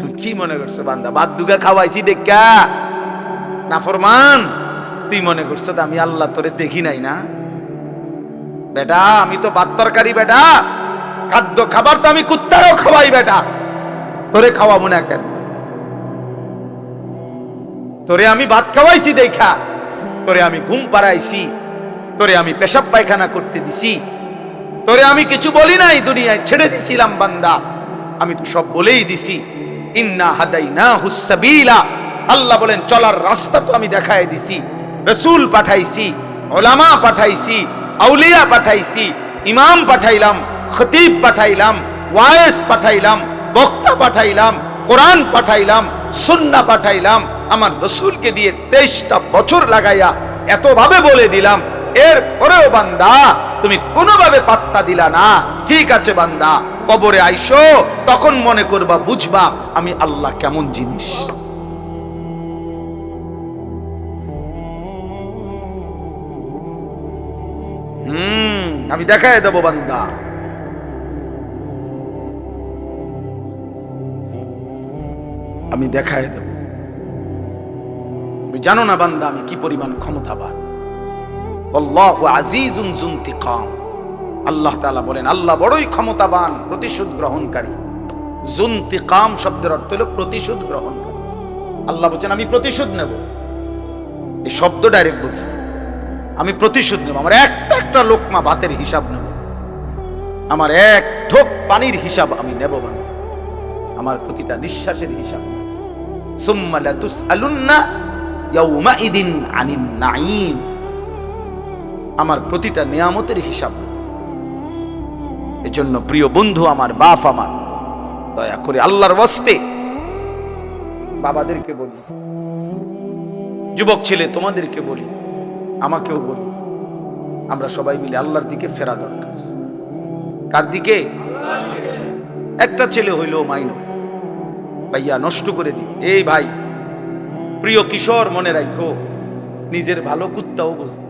তুমি কি মনে করছ বান্দা? বাদ দুগা খাওয়াইছি, দেখা। না, ফরমান। তুই মনে করছ আমি আল্লাহ তোরে দেখি নাই না? বেটা, আমি তো ভাত তরকারি, বেটা। খাদ্য খাবার তো আমি কুত্তারও খাওয়াই, বেটা। তোরে খাওয়াবো না কেন? তোরে আমি ভাত খাওয়াইছি, দেখা। তোরে আমি ঘুম পাড়াইছি। তোরে আমি পেশাব পায়খানা করতে দিছি। তোরে আমি কিছু বলি নাই, দুনিয়ায় ছেড়ে দিছিলাম, বান্দা। আমি তো সব বলেই দিছি। ইন্না হাদাইনা হুসাবিলা আল্লাহ বলেন, চলার রাস্তা তো আমি দেখায় দিছি। রসুল পাঠাইছি ওলামা পাঠাইছি, আউলিয়া পাঠাইছি, ইমাম পাঠাইলাম, খতিব পাঠাইলাম, ওয়ায়েস পাঠাইলাম, বক্তা পাঠাইলাম, কোরআন পাঠাইলাম সুন্না পাঠাইলাম। আমার রসুলকে দিয়ে তেইশটা বছর লাগাইয়া এতভাবে বলে দিলাম এর পরেও বান্দা, তুমি কোনোভাবে পাত্তা দিলা না। ঠিক আছে বান্দা কবরে আইসো, তখন মনে করবা, বুঝবা আমি আল্লাহ কেমন জিনিস। আমি দেখায় দেবো বান্দা। আমি দেখায় দেব। তুমি জানো না বান্দা আমি কি পরিমাণ ক্ষমতাবান। আল্লাহু আজিজুন জুনতিকাম। আল্লাহ তাআলা বলেন, আল্লাহ বড়ই ক্ষমতাবান, প্রতিশোধ গ্রহণকারী। জুনতিকাম শব্দের অর্থ হলো প্রতিশোধ গ্রহণকারী। আল্লাহ বলছেন, আমি প্রতিশোধ নেব। এই শব্দ ডাইরেক্ট বলছি। আমি প্রতিশোধ নেব। আমার একটা একটা লোকমা ভাতের হিসাব নেব। আমার এক ঠোক পানির হিসাব আমি নেব বান্দা আমার প্রতিটা নিঃশ্বাসের হিসাব সুম্মা লাতুসআলুন্না ইয়াউমাইদিন আনিন নাঈম। আমার প্রতিটা নিয়ামতের হিসাব এজন্য প্রিয় বন্ধু আমার, বাপ আমার, দয়া করে আল্লাহর বস্তে বাবাদেরকে বলি, যুবক ছেলে তোমাদেরকে বলি, আমাকেও বলি, আমরা সবাই মিলে আল্লাহর দিকে ফেরা দরকার। কার দিকে? একটা ছেলে হইল মাইনো ভাইয়া, নষ্ট করে দি এই ভাই, প্রিয় কিশোর মনে রাখো নিজের ভালো কুত্তাও বোঝে।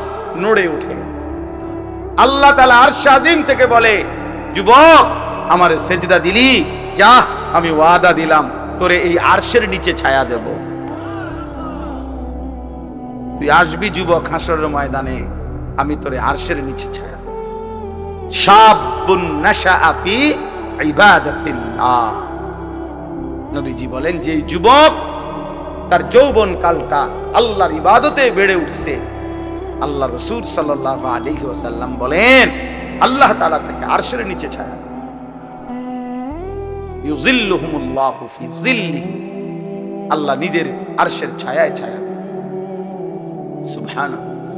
নড়ে ওঠে। আল্লাহ তালা আরশ আজিম থেকে বলে, যুবক, আমার সেজদা দিলি? যা, আমি ওয়াদা দিলাম, তোরে এই আরশের নিচে ছায়া দেব। তুই আসবি যুবক হাসরের ময়দানে, আমি তোরে আরশের নিচে ছায়া দেব। শাবুন নাশাআ ফি ইবাদাতিল্লাহ। নবীজি বলেন, যে যুবক, তার যৌবন কালটা আল্লাহর ইবাদতে বেড়ে উঠছে আল্লাহ রসুল সাল্লাহ আলাইহি ওয়াসাল্লাম বলেন, আল্লাহ তাআলা তাকে আরশের নিচে ছায়া আল্লাহ নিজের আরশের ছায়ায় ছায়া। সুবহানাল্লাহ।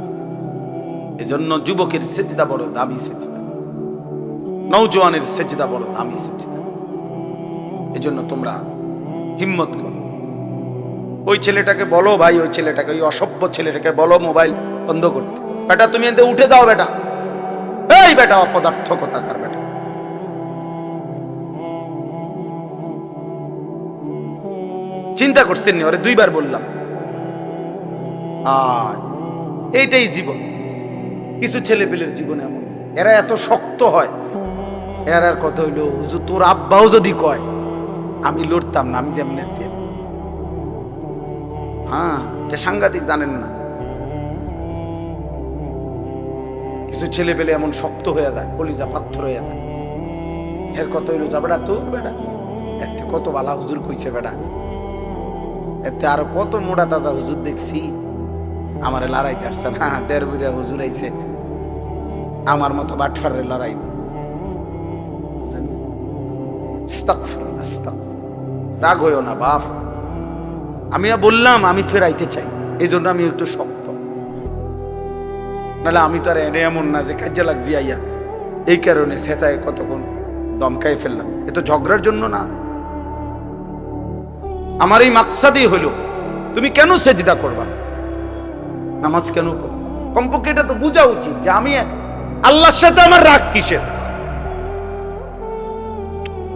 এজন্য যুবকের সেজদা বড় দামি সেজদা। নৌজওয়ানের সেজদা বড় দামি সেজদা। এজন্য তোমরা হিম্মত করো। ওই ছেলেটাকে বলো ভাই, ওই ছেলেটাকে, ওই অসভ্য ছেলেটাকে বলো মোবাইল। বন্ধ করতে। বেটা, তুমি এতে উঠে যাও বেটা। এই বেটা অপদার্থ কোথাকার বেটা। চিন্তা করছেন ওরে দুইবার বললাম। আর এইটাই জীবন। কিছু ছেলে পেলের জীবন এমন। এরা এত শক্ত হয়। এরা আর কথা হইল তোর আব্বাও যদি কয়, আমি লড়তাম না, আমি যেমন আছি হ্যাঁ এটা সাংঘাতিক জানেন না। কিছু ছেলে পেলে এমন শক্ত হয়ে যায়, কলিজা পাত্র হয়ে যায়। এর কত হইল, যা বেটা, তোর বেটা। এতে কত বালা হুজুর কইছে বেটা। এতে আরও কত মোটা তাজা হুজুর দেখছি। আমারে লড়াইতে আসছে না, দেড় বুড়া হুজুর আইছে। আমার মতো বাটফারের লড়াই। রাগ হইও না, বাপ। আমি বললাম, আমি ফেরাইতে চাই। এই জন্য আমি একটু শক্ত। নাহলে আমি তো আর এনে এমন না যে কাজে লাগছি আইয়া। এই কারণে সেতায় কতক্ষণ দমকাই ফেললাম। এ তো ঝগড়ার জন্য না। আমার এই মাকসাদই হলো, তুমি কেন সেজদা করবা? নামাজ কেন কমপক্ষে এটা তো বোঝা উচিত যে আমি আল্লাহর সাথে আমার রাগ কিসের?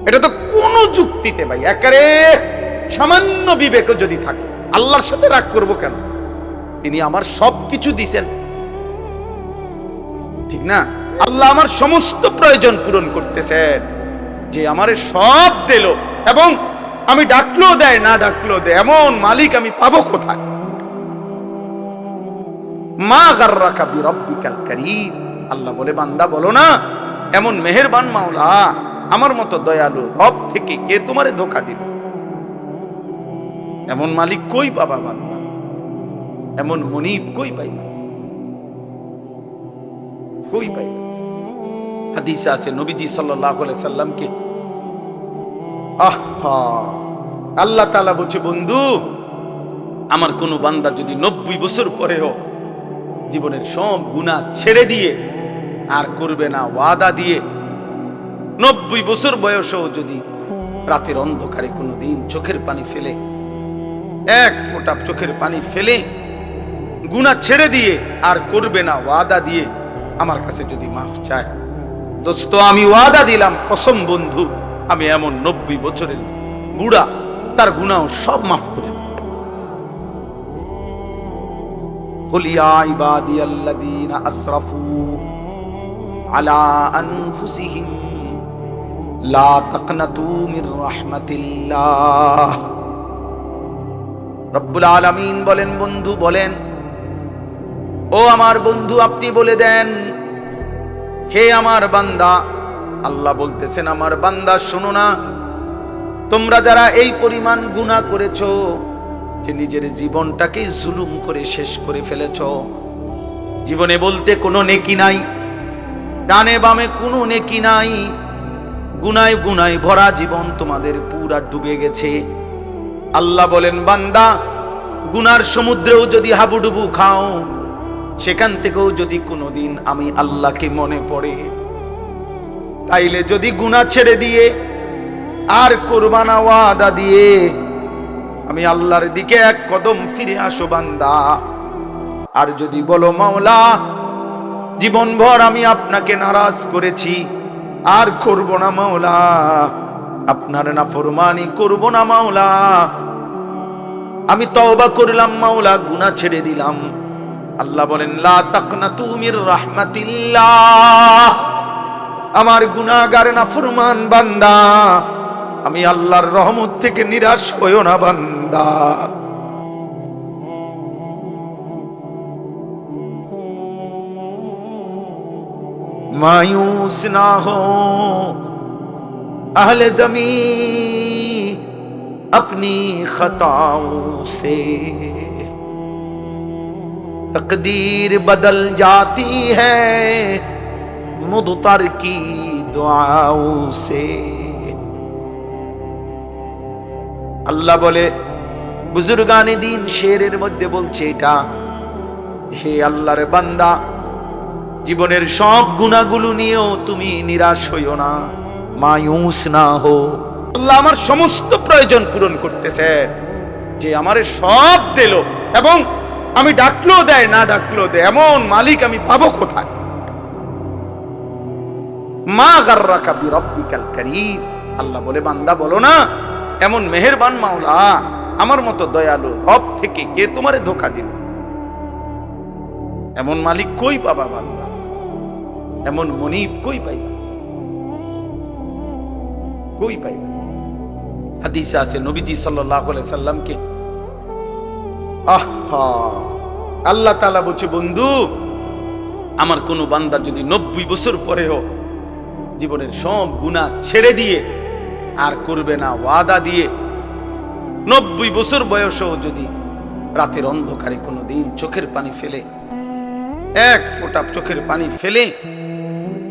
এটা তো কোনো যুক্তিতে ভাই একারে সামান্য বিবেক যদি থাকে, আল্লাহর সাথে রাগ করব কেন? তিনি আমার সব কিছু দিছেন ঠিক না? আল্লাহ আমার সমস্ত প্রয়োজন পূরণ করতেছেন। যে আমারে সব দিল এবং আমি ডাকলেও দেয়, না ডাকলেও দেয়, এমন মালিক আমি পাবো কোথায়? মা গার্রাকা বিরব্বিকাল কারীম। আল্লাহ বলে, বান্দা বলো না, এমন মেহেরবান মাওলা, আমার মতো দয়ালু রব থেকে কে তোমারে ধোকা দিল এমন মালিক কই পাবা বান্দা? এমন মনিব কই পাইবা? কই পাইবা হাদিসে আছে, নবীজি সাল্লাল্লাহু আলাইহি সাল্লামকে, আহা, আল্লাহ তাআলা বলছে, বন্ধু, আমার কোন বান্দা যদি নব্বই বছর পরেও জীবনের সব গুণা ছেড়ে দিয়ে আর করবে না, ওয়াদা দিয়ে নব্বই বছর বয়সেও যদি রাতের অন্ধকারে কোনো দিন চোখের পানি ফেলে, এক ফোঁটা চোখের পানি ফেলে গুণা ছেড়ে দিয়ে আর করবে না, ওয়াদা দিয়ে আমার কাছে যদি মাফ চায়। দোস্ত, আমি ওয়াদা দিলাম, কসম বন্ধু, আমি এমন নব্বই বছরের বুড়া, তার গুণাও সব মাফ করে বলেন, বন্ধু, বলেন ও আমার বন্ধু, আপনি বলে দেন, হে আমার বান্দা, আল্লাহ বলতেছেন, আমার বান্দা, শোনো না, তোমরা যারা এই পরিমাণ গুনাহ করেছ, যে নিজের জীবনটাকে জুলুম করে শেষ করে ফেলেছ, জীবনে বলতে কোনো নেকি নাই, ডানে বামে কোনো নেকি নাই, গুনায় গুনায় ভরা জীবন তোমাদের পুরা ডুবে গেছে। আল্লাহ বলেন, বান্দা, গুনার সমুদ্রেও যদি হাবুডুবু খাও সেখান থেকেও যদি কোনোদিন আমি আল্লাহকে মনে পড়ে, তাইলে যদি গুনাহ ছেড়ে দিয়ে আর কোরবানা ওয়াদা দিয়ে আমি আল্লাহর দিকে এক কদম ফিরে আসো বান্দা। আর যদি বলো, মাওলা, জীবনভর আমি আপনাকে নারাজ করেছি, আর করব না মাওলা, আপনার না ফরমানি করব না মাওলা, আমি তওবা করলাম মাওলা, গুনাহ ছেড়ে দিলাম। আল্লাহ বলেন লা তাকনাতু মির রাহমাতিল্লাহ আমার গুনাহগার না ফরমান বান্দা আমি আল্লাহর রহমত থেকে নিরাশ হইও না বান্দা मायूस ना हो अहले जमी अपनी खताओं से तकदीर बदल जाती है मुदतर की दुआओं से আল্লাহ বলে বুজুর্গানে দিন শেরের মধ্যে বলছে এটা হে আল্লাহর বান্দা জীবনের সব গুণাগুলো নিয়েও তুমি নিরাশ হইও না মায়ুস না হো আল্লাহ আমার সমস্ত প্রয়োজন পূরণ করতেছে যে আমারে সব দিল এবং আমি ডাকলেও দেয়, না ডাকলেও দেয়। এমন মালিক আমি পাবো কোথায়? মা গার্রাকা বিরব্বিকাল কারীম। আল্লাহ বলে, বান্দা বলো না, এমন মেহেরবান মাওলা, আমার মতো দয়ালু রব থেকে কে তোমারে ধোকা দিল এমন মালিক কই পাবা বান্দা? এমন মনিব কই পাইবা? কই পাইবা? হাদিসে আছে, নবীজি সাল্লাল্লাহু আলাইহি সাল্লামকে আহা। আল্লাহ তালা বলছে, বন্ধু, আমার কোনো বান্দা যদি নব্বই বছর পরেও জীবনের সব গুণা ছেড়ে দিয়ে আর করবে না ওয়াদা দিয়ে, নব্বই বছর বয়সেও যদি রাতের অন্ধকারে কোনো দিন চোখের পানি ফেলে, এক ফোঁটা চোখের পানি ফেলে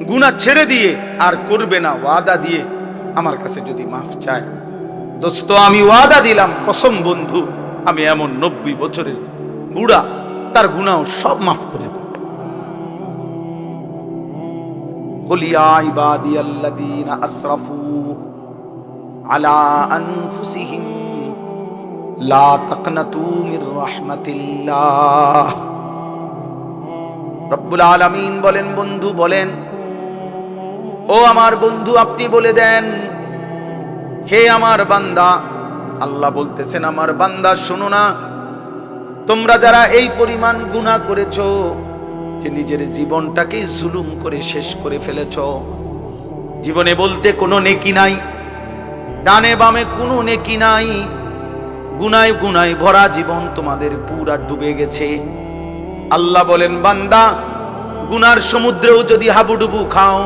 গুণা ছেড়ে দিয়ে আর করবে না ওয়াদা দিয়ে আমার কাছে যদি মাফ চায়, দোস্ত, আমি ওয়াদা দিলাম, কসম বন্ধু। আমি এমন নব্বই বছরের বুড়া, তার গুণাও সব মাফ করে আসরাফু আলা মির বলেন, বন্ধু বলেন, ও আমার বন্ধু, আপনি বলে দেন, হে আমার বান্দা আল্লাহ বলতেছেন, আমার বান্দা, শোনো না। তোমরা যারা এই পরিমাণ গুণা করেছ, যে নিজের জীবনটাকে জুলুম করে শেষ করে ফেলেছ, জীবনে বলতে কোনো নেকি নাই, ডানে বামে কোনো নেকি নাই, গুনায় গুনায় ভরা জীবন তোমাদের পুরা ডুবে গেছে। আল্লাহ বলেন, বান্দা, গুনার সমুদ্রেও যদি হাবুডুবু খাও,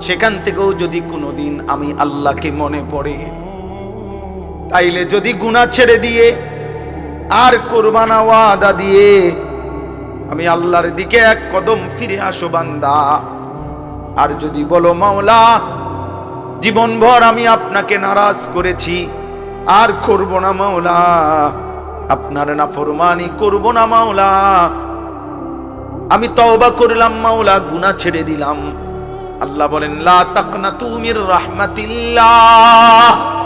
সেখান থেকেও যদি কোনোদিন আমি আল্লাহকে মনে পড়ে তাইলে যদি গুনাহ ছেড়ে দিয়ে আর কোরবানা ওয়াদা দিয়ে আমি আল্লাহর দিকে এক কদম ফিরে আসো, বান্দা। আর যদি বলো, মাওলা, জীবনভর আমি আপনাকে নারাজ করেছি, আর করব না, মাওলা। আপনার না ফরমানি করব না, মাওলা। আমি তওবা করলাম, মাওলা, গুনাহ ছেড়ে দিলাম। আল্লাহ বলেন, লা তাকনাতু মির রাহমাতিল্লাহ।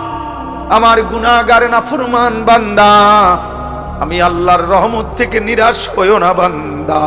আমার গুণাগার না ফুরমান বান্দা। আমি আল্লাহর রহমত থেকে নিরাশ হইও না বান্দা।